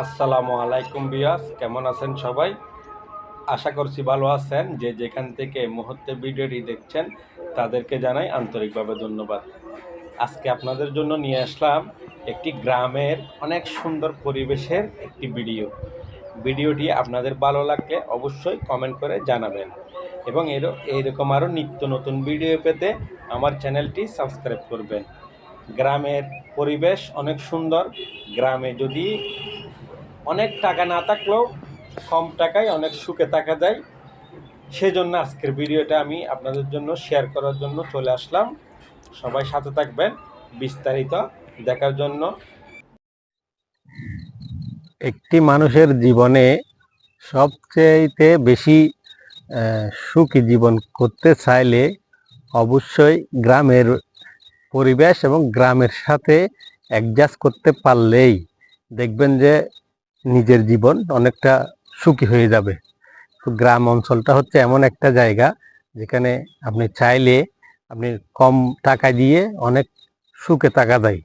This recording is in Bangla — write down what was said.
আসসালামু আলাইকুম বিয়াস কেমন আছেন সবাই? আশা করছি ভালো আছেন। যে যেখান থেকে মুহূর্তে ভিডিওটি দেখছেন, তাদেরকে জানাই আন্তরিকভাবে ধন্যবাদ। আজকে আপনাদের জন্য নিয়ে আসলাম একটি গ্রামের অনেক সুন্দর পরিবেশের একটি ভিডিও। ভিডিওটি আপনাদের ভালো লাগলে অবশ্যই কমেন্ট করে জানাবেন এবং এর, এইরকম আরও নিত্য নতুন ভিডিও পেতে আমার চ্যানেলটি সাবস্ক্রাইব করবেন। গ্রামের পরিবেশ অনেক সুন্দর। গ্রামে যদি অনেক টাকা না থাকলেও কম টাকায় অনেক সুখে থাকা যায়। সেজন্য আজকের ভিডিওটা আমি আপনাদের জন্য শেয়ার করার জন্য চলে আসলাম। সবাই সাথে থাকবেন বিস্তারিত দেখার জন্য। একটি মানুষের জীবনে সবচেয়েতে বেশি সুখী জীবন করতে চাইলে অবশ্যই গ্রামের পরিবেশ এবং গ্রামের সাথে অ্যাডজাস্ট করতে পারলেই দেখবেন যে নিজের জীবন অনেকটা সুখী হয়ে যাবে। তো গ্রাম অঞ্চলটা হচ্ছে এমন একটা জায়গা যেখানে আপনি চাইলে আপনি কম টাকা দিয়ে অনেক সুখে টাকা যায়।